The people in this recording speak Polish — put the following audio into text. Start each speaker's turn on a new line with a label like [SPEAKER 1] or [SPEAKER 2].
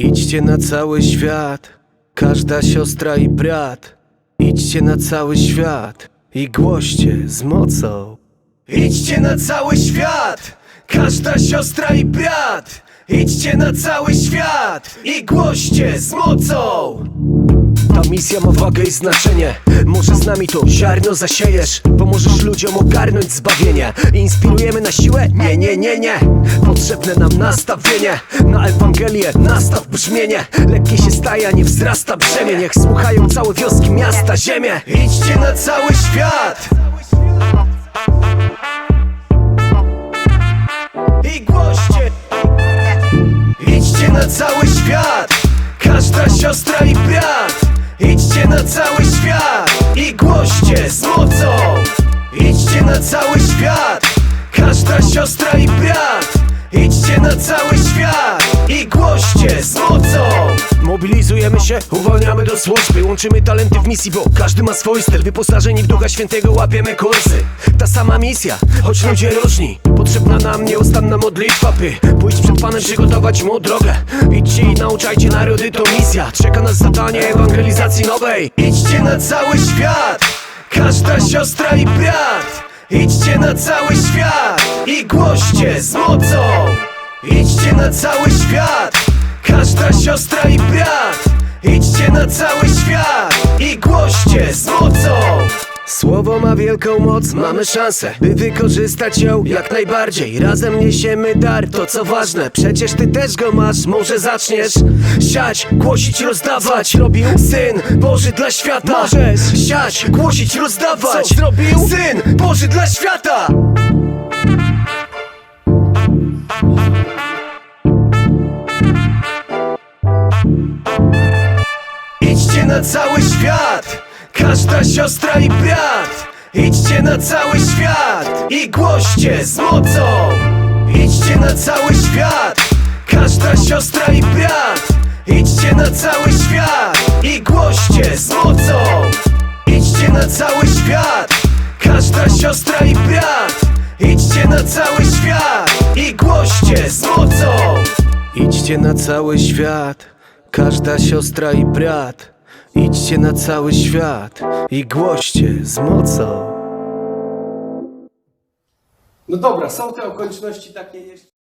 [SPEAKER 1] Idźcie na cały świat, każda siostra i brat. Idźcie na cały świat i głoście z mocą. Idźcie na cały świat, każda siostra i brat. Idźcie na cały świat i głoście z mocą. Misja ma wagę i znaczenie. Może z nami to ziarno zasiejesz Pomożesz ludziom ogarnąć zbawienie. Inspirujemy na siłę? Nie, nie, nie, nie. Potrzebne nam nastawienie. Na Ewangelię nastaw brzmienie. Lekkie się staje, a nie wzrasta brzemię. Niech słuchają całe wioski, miasta, ziemię Idźcie na cały świat. I głoście. Idźcie na cały świat. Każda siostra Idźcie na cały świat I głoście z mocą. Idźcie na cały świat Każda siostra i brat. Idźcie na cały świat I głoście z mocą. Mobilizujemy się, uwalniamy do służby Łączymy talenty w misji, bo każdy ma swój styl. Wyposażeni w Ducha Świętego łapiemy kursy. Ta sama misja, choć ludzie różni Potrzebna nam nieustanna modlitwa, by Pójść przed Panem, przygotować Mu drogę. Idźcie i nauczajcie narody, to misja. Czeka nas zadanie ewangelizacji nowej. Idźcie na cały świat Każda siostra i brat. Idźcie na cały świat I głoście z mocą. Idźcie na cały świat Każda siostra i brat. Idźcie na cały świat I głoście z mocą Słowo ma wielką moc, mamy szansę By wykorzystać ją jak najbardziej. Razem niesiemy dar, to co ważne. Przecież ty też go masz, może zaczniesz Siać, głosić, rozdawać. Robił Syn Boży dla świata. Możesz siać, głosić, rozdawać. Co zrobił? Syn Boży dla świata. Idźcie na cały świat Każda siostra i brat Idźcie na cały świat I głoście z mocą. Idźcie na cały świat Każda siostra i brat. Idźcie na cały świat I głoście z mocą. Idźcie na cały świat Każda siostra i brat. Idźcie na cały świat I głoście z mocą. Idźcie na cały świat, każda siostra i brat. Idźcie na cały świat i głoście z mocą.
[SPEAKER 2] No dobra, są te okoliczności takie jeszcze.